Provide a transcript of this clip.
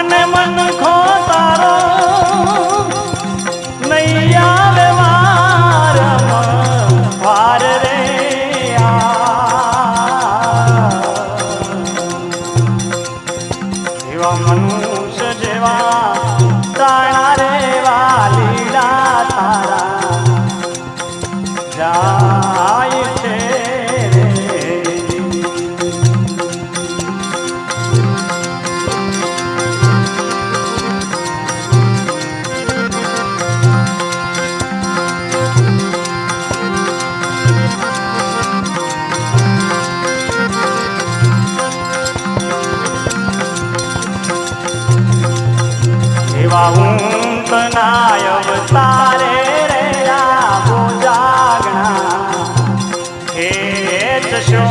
અને મન ખો તારો નહીં જાય વારમ એવા ઊંતનાય અવતારે રે આવો જાગણા હે જશો